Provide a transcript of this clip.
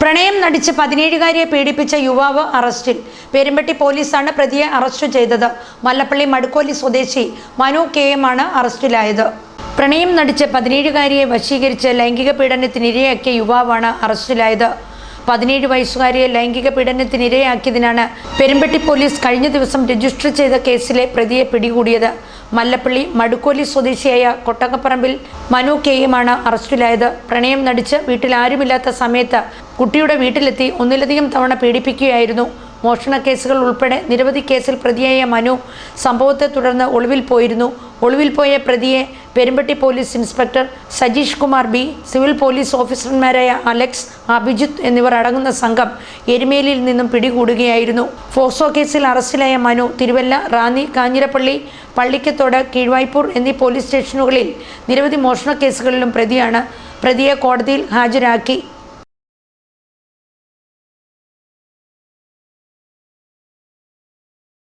പ്രണയം നടിച്ച് പതിനേഴുകാരിയെ പീഡിപ്പിച്ച യുവാവ് അറസ്റ്റിൽ. പെരുമ്പട്ടി പോലീസാണ് പ്രതിയെ അറസ്റ്റ് ചെയ്തത്. മല്ലപ്പള്ളി മടുക്കോലി സ്വദേശി മനു കെ എം ആണ് അറസ്റ്റിലായത്. പ്രണയം നടിച്ച് പതിനേഴുകാരിയെ വശീകരിച്ച് ലൈംഗിക പീഡനത്തിനിരയാക്കിയ യുവാവാണ് അറസ്റ്റിലായത്. പതിനേഴ് വയസ്സുകാരിയെ ലൈംഗിക പീഡനത്തിനിരയാക്കിയതിനാണ് പെരുമ്പട്ടി പോലീസ് കഴിഞ്ഞ ദിവസം രജിസ്റ്റർ ചെയ്ത കേസിലെ പ്രതിയെ പിടികൂടിയത്. മല്ലപ്പള്ളി മടുക്കോലി സ്വദേശിയായ കൊട്ടകപ്പറമ്പിൽ മനു കെയുമാണ് അറസ്റ്റിലായത്. പ്രണയം നടിച്ച് വീട്ടിൽ ആരുമില്ലാത്ത സമയത്ത് കുട്ടിയുടെ വീട്ടിലെത്തി ഒന്നിലധികം തവണ പീഡിപ്പിക്കുകയായിരുന്നു. മോഷണ കേസുകൾ ഉൾപ്പെടെ നിരവധി കേസിൽ പ്രതിയായ മനു സംഭവത്തെ തുടർന്ന് ഒളിവിൽ പോയിരുന്നു. ഒളിവിൽ പോയ പ്രതിയെ Perumbatti police inspector Sajeesh Kumar B civil police ഓഫീസർമാരായ അലക്സ് അഭിജിത്ത് എന്നിവർ അടങ്ങുന്ന സംഘം എരുമേലിയിൽ നിന്നും പിടികൂടുകയായിരുന്നു. ഫോക്സോ കേസിൽ അറസ്റ്റിലായ മനു തിരുവല്ല റാന്നി കാഞ്ഞിരപ്പള്ളി പള്ളിക്കത്തോട് കീഴ്വായ്പൂർ എന്നീ പോലീസ് സ്റ്റേഷനുകളിൽ നിരവധി മോഷണ കേസുകളിലും പ്രതിയാണ്. പ്രതിയെ കോടതിയിൽ ഹാജരാക്കി.